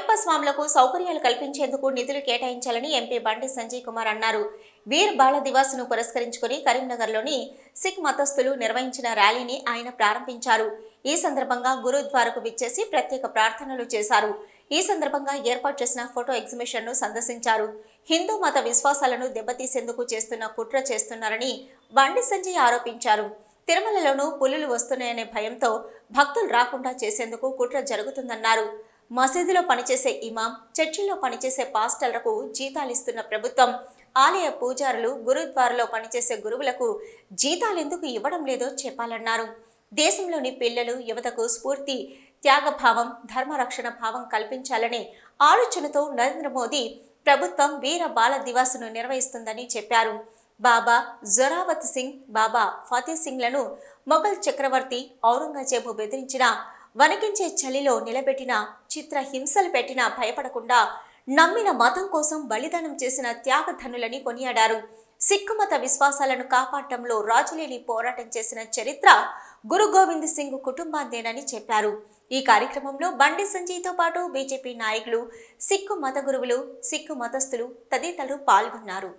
అయ్యప్ప స్వాములకు సౌకర్యాలు కల్పించేందుకు నిధులు కేటాయించాలని ఎంపీ బండి సంజయ్ కుమార్ అన్నారు. వీర్ బాల దివాస్ను పురస్కరించుకుని కరీంనగర్లోని సిక్ మతస్థులు నిర్వహించిన ర్యాలీని ఆయన ప్రారంభించారు. ఈ సందర్భంగా గురుద్వారకు విచ్చేసి ప్రత్యేక ప్రార్థనలు చేశారు. ఈ సందర్భంగా ఏర్పాటు చేసిన ఫోటో ఎగ్జిబిషన్ను సందర్శించారు. హిందూ మత విశ్వాసాలను దెబ్బతీసేందుకు చేస్తున్న కుట్ర చేస్తున్నారని బండి సంజయ్ ఆరోపించారు. తిరుమలలోనూ పులులు వస్తున్నాయనే భయంతో భక్తులు రాకుండా చేసేందుకు కుట్ర జరుగుతుందన్నారు. మసీదులో పనిచేసే ఇమాం చర్చిల్లో పనిచేసే పాస్టర్లకు జీతాలిస్తున్న ప్రభుత్వం. ఆలయ పూజారులు గురుద్వారలో పనిచేసే గురువులకు జీతాలెందుకు ఇవ్వడం లేదో చెప్పాలన్నారు. దేశంలోని పిల్లలు యువతకు స్ఫూర్తి త్యాగభావం ధర్మరక్షణ భావం కల్పించాలనే ఆలోచనతో నరేంద్ర మోదీ ప్రభుత్వం వీర బాల దివాసును నిర్వహిస్తుందని చెప్పారు. బాబా జొరావత్ సింగ్ బాబా ఫతే సింగ్లను మొఘల్ చక్రవర్తి ఔరంగజేబు బెదిరించిన వణికించే చలిలో నిలబెట్టిన చిత్ర హింసలు పెట్టినా భయపడకుండా నమ్మిన మతం కోసం బలిదానం చేసిన త్యాగధనులని కొనియాడారు. సిక్కు మత విశ్వాసాలను కాపాడటంలో రాజులేని పోరాటం చేసిన చరిత్ర గురు గోవింద్ సింగ్ కుటుంబాందేనని చెప్పారు. ఈ కార్యక్రమంలో బండి సంజయ్తో పాటు బీజేపీ నాయకులు సిక్కు మత గురువులు సిక్కు మతస్థులు తదితరులు పాల్గొన్నారు.